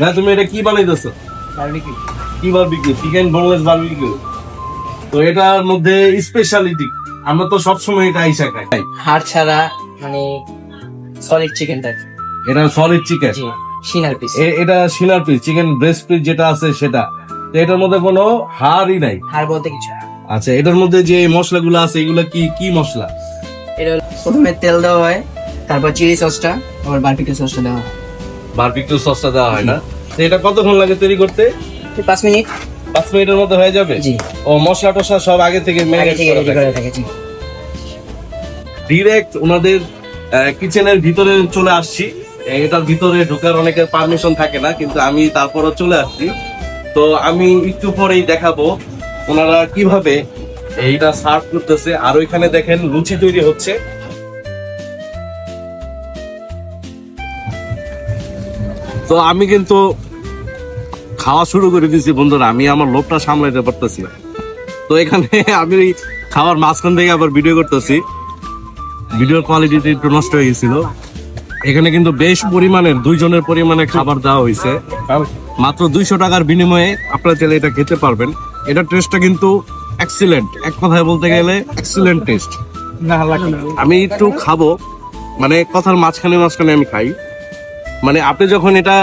না তুমি এটা কি বানাইতেছো? কি বারবিকিউ চিকেন বোনলেস বারবিকিউ তো এটার মধ্যে স্পেশালিটি আমরা তো সবসময় এটা আইসা খাই। হাড় ছাড়া মানে সলিড চিকেন টাইপ এটা সলিড চিকেন সিনার পিস এটা শিলার পিস চিকেন ব্রেস্ট পিস যেটা আছে সেটা। তো এটার মধ্যে কোনো হাড়ই নাই। হাড় বলতে কিছু আচ্ছা এটার মধ্যে যে মশলাগুলো আছে এগুলো কি কি মশলা? এটা প্রথমে তেল দেওয়া হয় তারপর চিলি সসটা আবার বারবিকিউ সসটা দেওয়া হয়। বারবিকিউ সসটা দেওয়া হয় না। তো এটা কতক্ষণ লাগে তৈরি করতে? পাঁচ মিনিট। পাঁচ মিনিটের মধ্যে হয়ে যাবে? জি। ও মশলা টসলা সব আগে থেকে ম্যারিনেট থেকে রেডি করে থাকে ডিরেক্ট ওনাদের কিচেনের ভিতরে চলে আসছি। এটার ভিতরে ঢোকার অনেকের পারমিশন থাকে না কিন্তু আমি তারপরও চলে আসছি। তো আমি একটু পরেই দেখাবো ওনারা কীভাবে এইটা সার্ভ করতেছে। আর ওইখানে দেখেন লুচি তৈরি হচ্ছে। তো আমি কিন্তু খাওয়া শুরু করে দিয়েছি বন্ধুরা। আমি আমার লোভটা সামলাইতে পারতেছি না। তো এখানে আমি খাওয়ার মাঝখান থেকে আবার ভিডিও করতেছি। ভিডিওর কোয়ালিটি একটু নষ্ট হয়ে গেছিল। এখানে কিন্তু বেশ পরিমাণের দুইজনের পরিমাণে খাবার দেওয়া হয়েছে। মাত্র দুইশো টাকার বিনিময়ে আপনারা চাইলে এটা খেতে পারবেন। এটার টেস্টটা কিন্তু এক্সিলেন্ট এক কথায় বলতে গেলে এক্সিলেন্ট টেস্ট আমি একটু খাব। মানে কথার মাঝখানে মাঝখানে আমি খাই। মানে আপনি যখন এটা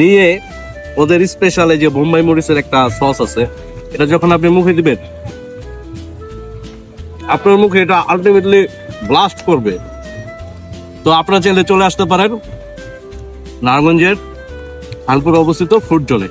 নিয়ে ওদের স্পেশাল যে বোম্বাই মরিচের একটা সস আছে, এটা যখন আপনি মুখে দিবেন, আপনার মুখে এটা আলটিমেটলি ব্লাস্ট করবে। তো আপনারা চাইলে চলে আসতে পারেন নারায়ণগঞ্জের খানপুর অবস্থিত ফুড জোনে